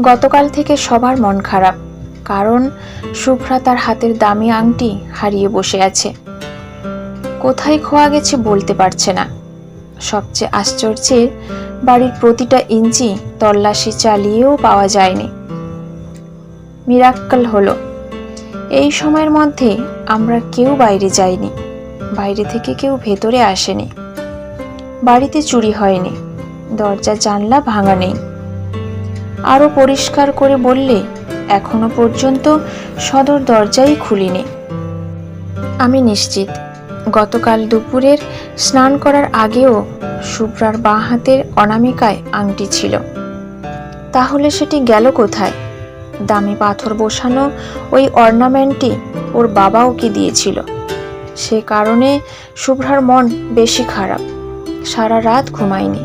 গতকাল থেকে সবার মন খারাপ, কারণ শুভ্রা তার হাতের দামি আংটি হারিয়ে বসে আছে। কোথায় খোয়া গেছে বলতে পারছে না। সবচেয়ে আশ্চর্যের বাড়ির প্রতিটা ইঞ্চি তল্লাশি চালিয়েও পাওয়া যায়নি। মিরাক্কল হলো, এই সময়ের মধ্যে আমরা কেউ বাইরে যাইনি, বাইরে থেকে কেউ ভেতরে আসেনি। বাড়িতে চুরি হয়নি, দরজা জানলা ভাঙা নেই। আরও পরিষ্কার করে বললে, এখনও পর্যন্ত সদর দরজাই খুলিনি। আমি নিশ্চিত। গতকাল দুপুরের স্নান করার আগেও শুভ্রার বাঁ হাতের অনামিকায় আংটি ছিল। তাহলে সেটি গেল কোথায়? দামি পাথর বসানো ওই অর্নামেন্টটি ওর বাবা ওকে দিয়েছিল? সে কারণে শুভ্রার মন বেশি খারাপ। সারা রাত ঘুমায়নি।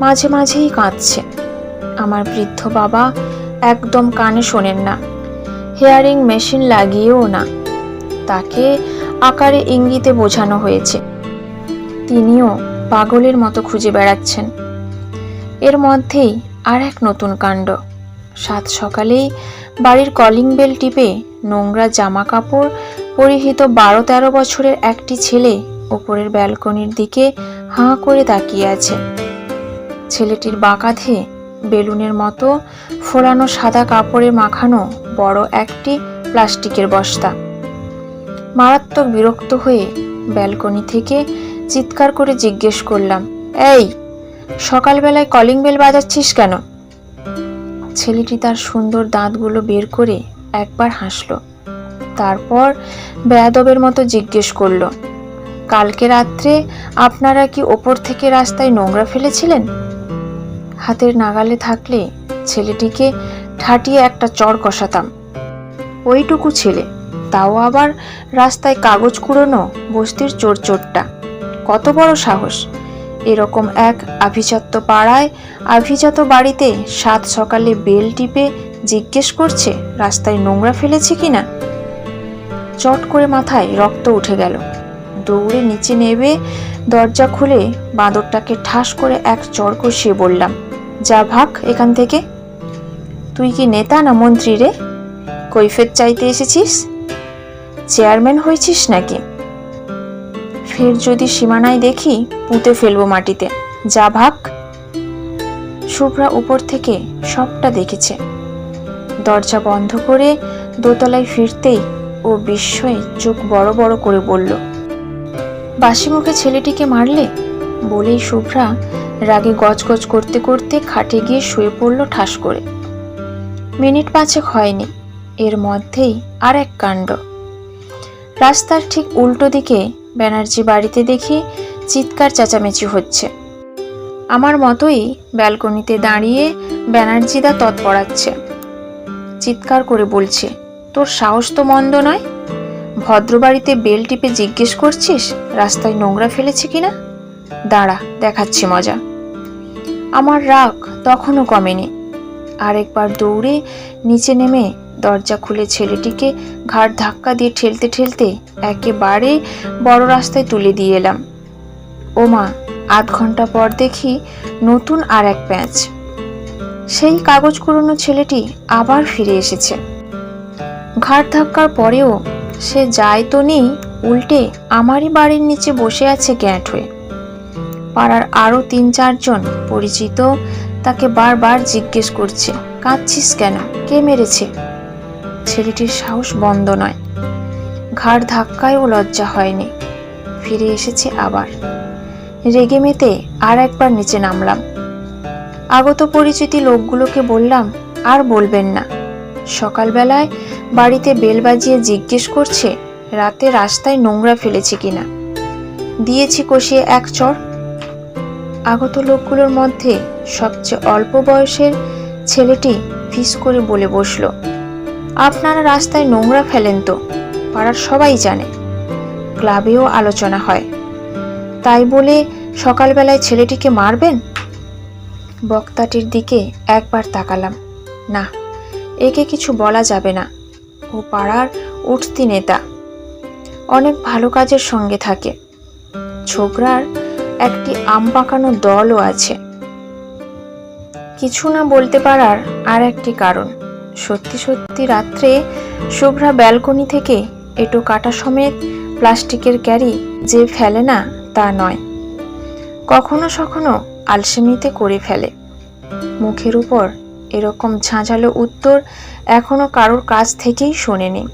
মাঝে মাঝেই কাঁদছে। আমার বৃদ্ধ বাবা একদম কানে শোনেন না। হেয়ারিং মেশিন লাগিয়েও না। তাকে আকারে ইঙ্গিতে বোঝানো হয়েছে। তিনিও পাগলের মতো খুঁজে বেড়াচ্ছেন। এর মধ্যেই আর এক নতুন কাণ্ড। সাত সকালেই বাড়ির কলিং বেল টিপে নোংরা জামা কাপড় পরিহিত বারো তেরো বছরের একটি ছেলে ওপরের ব্যালকনির দিকে হাঁ করে তাকিয়ে আছে। ছেলেটির বাঁকাধে বেলুনের মতো ফোলানো সাদা কাপড়ে মাখানো বড় একটি প্লাস্টিকের বস্তা। মারাত্মক বিরক্ত হয়ে ব্যালকনি থেকে চিৎকার করে জিজ্ঞেস করলাম, এই, সকালবেলায় কলিং বেল বাজাচ্ছিস কেন? ছেলেটি তার সুন্দর দাঁতগুলো বের করে একবার হাসলো। তারপর বেয়াদবের মতো জিজ্ঞেস করল, কালকে রাত্রে আপনারা কি ওপর থেকে রাস্তায় নোংরা ফেলেছিলেন? হাতের নাগালে থাকলে ছেলেটিকে ঠাটিয়ে একটা চড় কষাতাম। ওইটুকু ছেলে, তাও আবার রাস্তায় কাগজ কুড়োনো বস্তির চোর চোরটা কত বড় সাহস। এরকম এক আভিজাত্য পাড়ায় আভিজাত বাড়িতে সাত সকালে বেল টিপে জিজ্ঞেস করছে, রাস্তায় নোংরা ফেলেছে কিনা? চট করে মাথায় রক্ত উঠে গেল। দৌড়ে নিচে নেবে দরজা খুলে বাঁদরটাকে ঠাস করে এক চড় কষিয়ে বললাম যা ভাগ এখান থেকে। তুই কি নেতা না মন্ত্রী রে? কৈফেত চাইতে এসেছিস? চেয়ারম্যান হয়েছিস নাকি? ফের যদি সীমানায় দেখি, পুঁতে ফেলব মাটিতে। যা ভাগ। শুভ্রা উপর থেকে সবটা দেখেছে। দরজা বন্ধ করে দোতলায় ফিরতেই ও বিস্ময়ে চোখ বড় বড় করে বলল বাসি মুখে ছেলেটিকে মারলে? বলেই শুভ্রা রাগে গজগজ করতে করতে খাটে গিয়ে শুয়ে পড়ল ঠাস করে। মিনিট পাঁচেক হয়নি, এর মধ্যেই আর এক কাণ্ড। রাস্তার ঠিক উল্টো দিকে ব্যানার্জি বাড়িতে দেখি চিৎকার চেঁচামেচি হচ্ছে। আমার মতোই ব্যালকনিতে দাঁড়িয়ে ব্যানার্জিদা তৎপড়াচ্ছে চিৎকার করে বলছে, তোর সাহস তো মন্দ নয়? ভদ্রবাড়িতে বেল টিপে জিজ্ঞেস করছিস? রাস্তায় নোংরা ফেলেছে কিনা? দাঁড়া, দেখাচ্ছি মজা। আমার রাগ তখনও কমেনি। আরেকবার দৌড়ে নিচে নেমে দরজা খুলে ছেলেটিকে ঘাড় ধাক্কা দিয়ে ঠেলতে ঠেলতে একেবারে বড় রাস্তায় তুলে দিয়ে এলাম। ও মা আধ ঘণ্টা পর দেখি নতুন আর এক প্যাঁচ। সেই কাগজ কুড়োনো ছেলেটি আবার ফিরে এসেছে। ঘাড় ধাক্কার পরেও সে যায় তো নেই, উল্টে আমারই বাড়ির নিচে বসে আছে গ্যাঁট হয়ে। পাড়ার আরও তিন চারজন পরিচিত তাকে বারবার জিজ্ঞেস করছে, কাঁদছিস কেন? কে মেরেছে? ছেলেটির সাহস বন্ধ নয়। ঘাড় ধাক্কায়ও লজ্জা হয়নি। ফিরে এসেছে আবার। রেগে মেতে আর একবার নিচে নামলাম। আগত পরিচিতি লোকগুলোকে বললাম, আর বলবেন না। সকালবেলায় বাড়িতে বেল বাজিয়ে জিজ্ঞেস করছে, রাতে রাস্তায় নোংরা ফেলেছে কিনা? দিয়েছি কষিয়ে এক চড় আগত লোকগুলোর মধ্যে সবচেয়ে অল্প বয়সের ছেলেটি ফিস করে বলে বসল, আপনারা রাস্তায় নোংরা ফেলেন তো, পাড়ার সবাই জানে। ক্লাবেও আলোচনা হয়। তাই বলে সকালবেলায় ছেলেটিকে মারবেন? বক্তাটির দিকে একবার তাকালাম। না, একে কিছু বলা যাবে না। ও পাড়ার উঠতি নেতা। অনেক ভালো কাজের সঙ্গে থাকে। ছোকরার একটি আম পাকানো দলও আছে। কিছু না বলতে পারার আর একটি কারণ। সত্যি সত্যি রাত্রে শুভ্রা ব্যালকনি থেকে এটো কাটা সমেত প্লাস্টিকের ক্যারি যে ফেলে না, তা নয়। কখনো সখনো আলসেমিতে করে ফেলে। মুখের উপর এরকম ঝাঁঝালো উত্তর এখনও কারোর কাছ থেকেই শোনেনি।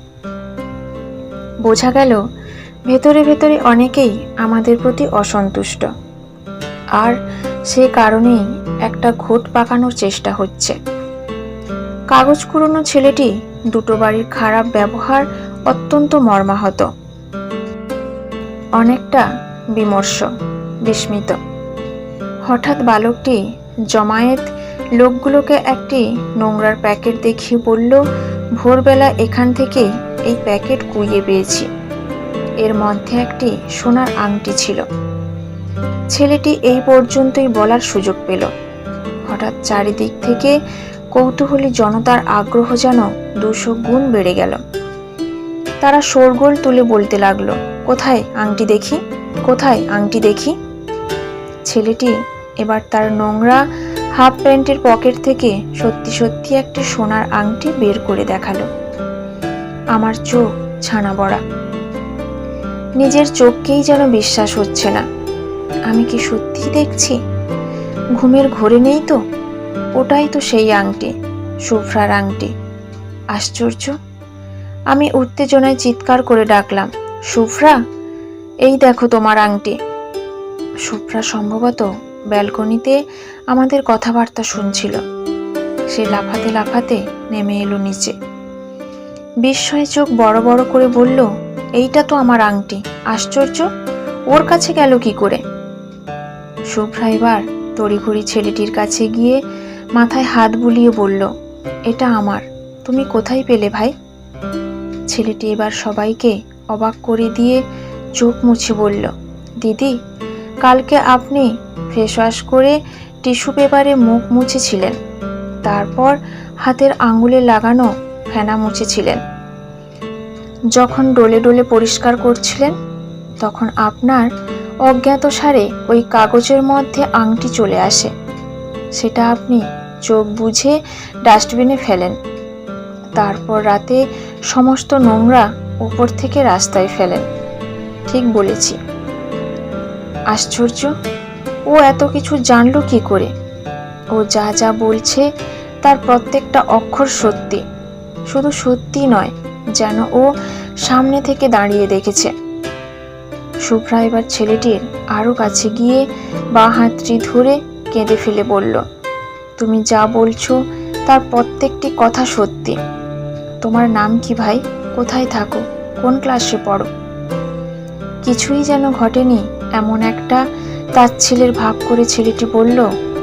বোঝা গেল ভেতরে ভেতরে অনেকেই আমাদের প্রতি অসন্তুষ্ট। আর সে কারণেই একটা ঘোট পাকানোর চেষ্টা হচ্ছে। কাগজ কুড়োনো ছেলেটি দুটো বাড়ির খারাপ ব্যবহার অত্যন্ত মর্মাহত। অনেকটা বিমর্ষ, বিস্মিত। হঠাৎ বালকটি জমায়েত লোকগুলোকে একটি নোংরার প্যাকেট দেখিয়ে বলল, ভোরবেলা এখান থেকে এই প্যাকেট কুইয়ে পেয়েছি। এর মধ্যে একটি সোনার আংটি ছিল। ছেলেটি এই পর্যন্তই বলার সুযোগ পেল। হঠাৎ চারিদিক থেকে কৌতূহলী জনতার আগ্রহ যেন দুশো গুণ বেড়ে গেল। তারা শোরগোল তুলে বলতে লাগল, কোথায় আংটি দেখি? কোথায় আংটি দেখি? ছেলেটি এবার তার নোংরা হাফ প্যান্টের পকেট থেকে সত্যি সত্যি একটি সোনার আংটি বের করে দেখাল। আমার চোখ, ছানা বড়া। নিজের চোখকেই যেন বিশ্বাস হচ্ছে না। আমি কি সত্যিই দেখছি? ঘুমের ঘোরে নেই তো? ওটাই তো সেই আংটি শুভ্রার আংটি। আশ্চর্য। আমি উত্তেজনায় চিৎকার করে ডাকলাম শুভ্রা এই দেখো তোমার আংটি। শুভ্রা সম্ভবত ব্যালকনিতে আমাদের কথাবার্তা শুনছিল। সে লাফাতে লাফাতে নেমে এলো নিচে। বিস্ময়ে চোখ বড় বড় করে বলল এইটা তো আমার আংটি। আশ্চর্য? ওর কাছে গেল কি করে? শুভ্রা এবার তড়িঘড়ি ছেলেটির কাছে গিয়ে মাথায় হাত বুলিয়ে বলল, এটা আমার। তুমি কোথায় পেলে ভাই? ছেলেটি এবার সবাইকে অবাক করে দিয়ে চোখ মুছে বলল, দিদি, কালকে আপনি ফেস ওয়াশ করে টিস্যু পেপারে মুখ মুছেছিলেন। তারপর হাতের আঙুলে লাগানো ফেনা মুছেছিলেন। যখন ডোলে ডোলে পরিষ্কার করছিলেন, তখন আপনার অজ্ঞাত সারে ওই কাগজের মধ্যে আংটি চলে আসে। সেটা আপনি চোখ বুঝে ডাস্টবিনে ফেলেন। তারপর রাতে সমস্ত নোংরা উপর থেকে রাস্তায় ফেলেন। ঠিক বলেছি। আশ্চর্য, ও এত কিছু জানল কি করে? ও যা যা বলছে তার প্রত্যেকটা অক্ষর সত্যি। শুধু সত্যি নয় যেন ও সামনে থেকে দাঁড়িয়ে দেখেছে। শুভ্রা এবার ছেলেটির আরও কাছে গিয়ে বা হাতটি ধরে কেঁদে ফেলে বলল, তুমি যা বলছো তার প্রত্যেকটি কথা সত্যি। তোমার নাম কি ভাই? কোথায় থাকো? কোন ক্লাসে পড়ো? কিছুই যেন ঘটেনি, এমন একটা তার ছেলের ভাব করে ছেলেটি বলল,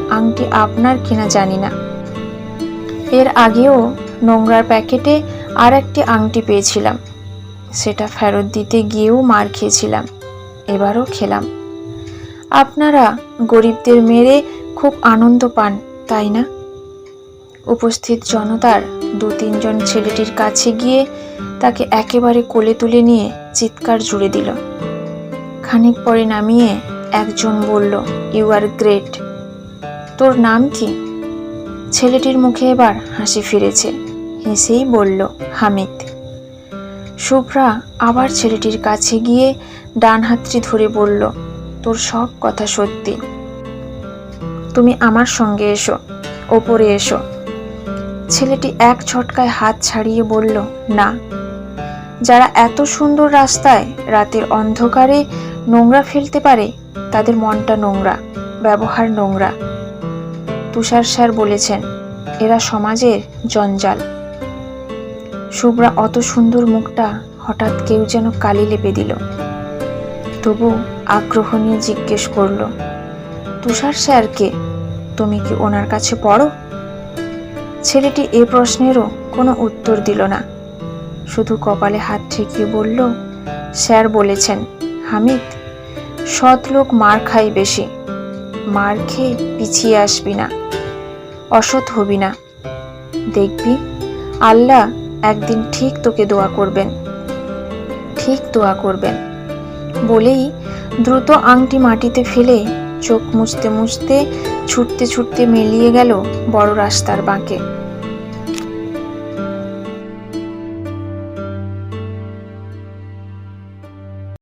আংটি আপনার কিনা জানি না। এর আগেও নোংরার প্যাকেটে আর একটি আংটি পেয়েছিলাম। সেটা ফেরত দিতে গিয়েও মার খেয়েছিলাম। এবারও খেলাম। আপনারা গরিবদের মেরে খুব আনন্দ পান, তাই না? উপস্থিত জনতার দু তিনজন ছেলেটির কাছে গিয়ে তাকে একেবারে কোলে তুলে নিয়ে চিৎকার জুড়ে দিল। খানিক পরে নামিয়ে একজন বলল ইউ আর গ্রেট তোর নাম কি? ছেলেটির মুখে এবার হাসি ফিরেছে। হেসেই বলল, হামিদ। শুভ্রা আবার ছেলেটির কাছে গিয়ে ডান হাতটি ধরে বলল, তোর সব কথা সত্যি। তুমি আমার সঙ্গে এসো, ওপরে এসো। ছেলেটি এক ছটকায় হাত ছাড়িয়ে বলল, না। যারা এত সুন্দর রাস্তায় রাতের অন্ধকারে নোংরা ফেলতে পারে, তাদের মনটা নোংরা, ব্যবহার নোংরা। তুষার স্যার বলেছেন, এরা সমাজের জঞ্জাল। শুভ্রা অত সুন্দর মুখটা হঠাৎ কেউ যেন কালি লেপে দিল। তবু আগ্রহ নিয়ে জিজ্ঞেস করল, তুষার স্যারকে, তুমি কি ওনার কাছে পড়ো? ছেলেটি এ প্রশ্নেরও কোনো উত্তর দিল না। শুধু কপালে হাত ঠেকিয়ে বলল, স্যার বলেছেন, হামিদ, সৎ লোক মার খাই বেশি, মার খেয়ে পিছিয়ে আসবি না, অসৎ হবি না। দেখবি, আল্লাহ একদিন ঠিক তোকে দোয়া করবেন। ঠিক দোয়া করবেন। বলেই দ্রুত আংটি মাটিতে ফেলে চোখ মুছতে মুছতে ছুটতে ছুটতে মিলিয়ে গেল বড় রাস্তার বাঁকে।